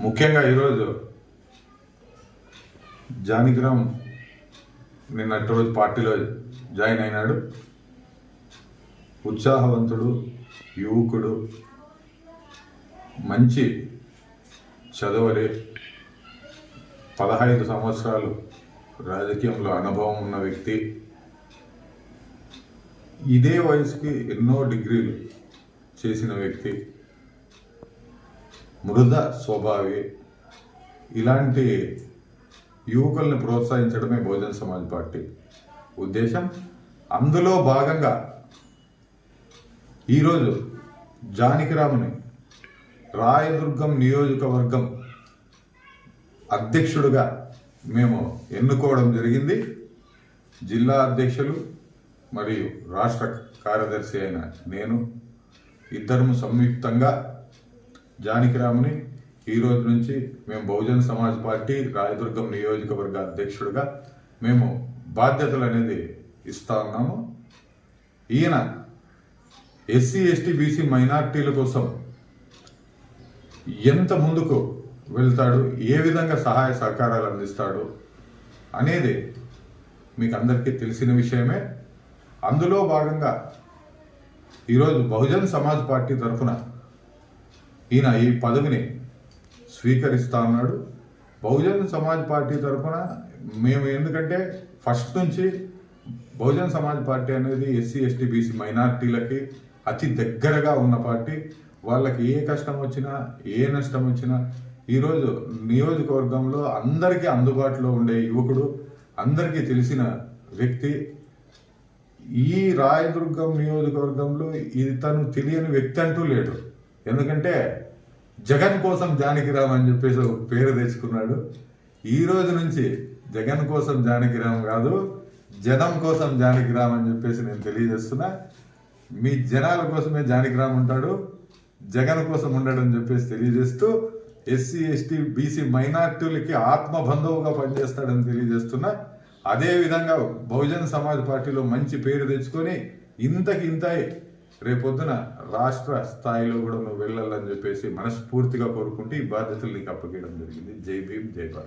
ముఖ్యంగా ఈరోజు జానకిరామ్ నిన్నటి రోజు పార్టీలో జాయిన్ అయినాడు. ఉత్సాహవంతుడు యువకుడు మంచి చదవలి పదహైదు సంవత్సరాలు రాజకీయంలో అనుభవం ఉన్న వ్యక్తి. ఇదే వయసుకి ఎన్నో డిగ్రీలు చేసిన వ్యక్తి. మృద స్వభావి. ఇలాంటి యువకుల్ని ప్రోత్సహించడమే బహుజన్ సమాజ్ పార్టీ ఉద్దేశం. అందులో భాగంగా ఈరోజు జానకిరాముని రాయదుర్గం నియోజకవర్గం అధ్యక్షుడుగా మేము ఎన్నుకోవడం జరిగింది. జిల్లా అధ్యక్షులు మరియు రాష్ట్ర కార్యదర్శి అయిన నేను ఇద్దరము సంయుక్తంగా జానకిరామ్ని ఈ రోజు నుంచి మేము బహుజన్ సమాజ్ పార్టీ రాయదుర్గం నియోజకవర్గ అధ్యక్షుడిగా మేము బాధ్యతలు అనేది ఇస్తా ఉన్నాము. ఈయన ఎస్సీ ఎస్టీ బీసీ మైనార్టీల కోసం ఎంత ముందుకు వెళ్తాడు ఏ విధంగా సహాయ సహకారాలు అందిస్తాడు అనేది మీకు అందరికీ తెలిసిన విషయమే. అందులో భాగంగా ఈరోజు బహుజన్ సమాజ్ పార్టీ తరఫున ఈయన ఈ పదవిని స్వీకరిస్తా ఉన్నాడు. బహుజన్ సమాజ్ పార్టీ తరఫున మేము ఎందుకంటే ఫస్ట్ నుంచి బహుజన్ సమాజ్ పార్టీ అనేది ఎస్సీ ఎస్టీ బీసీ మైనార్టీలకి అతి దగ్గరగా ఉన్న పార్టీ. వాళ్ళకి ఏ కష్టం వచ్చినా ఏ నష్టం వచ్చినా ఈరోజు నియోజకవర్గంలో అందరికీ అందుబాటులో ఉండే యువకుడు అందరికీ తెలిసిన వ్యక్తి. ఈ రాయదుర్గం నియోజకవర్గంలో ఇది తను తెలియని వ్యక్తి అంటూ లేడు. ఎందుకంటే జగన్ కోసం జానకిరామ్ అని చెప్పేసి ఒక పేరు తెచ్చుకున్నాడు. ఈ రోజు నుంచి జగన్ కోసం జానకిరామ్ కాదు జనం కోసం జానకిరామ్ అని చెప్పేసి నేను తెలియజేస్తున్నా. మీ జనాల కోసమే జానకిరామ్ ఉంటాడు జగన్ కోసం ఉండడని చెప్పేసి తెలియజేస్తూ ఎస్సీ ఎస్టీ బీసీ మైనార్టీలకి ఆత్మబంధువుగా పనిచేస్తాడని తెలియజేస్తున్నా. అదేవిధంగా బహుజన్ సమాజ్ పార్టీలో మంచి పేరు తెచ్చుకొని ఇంతకి ఇంత రేపొద్దున రాష్ట్ర స్థాయిలో కూడా నువ్వు వెళ్ళాలని చెప్పేసి మనస్ఫూర్తిగా కోరుకుంటూ ఈ బాధ్యతలు నీకు అప్పగేయడం జరిగింది. జై భీమ్ జై భారత్.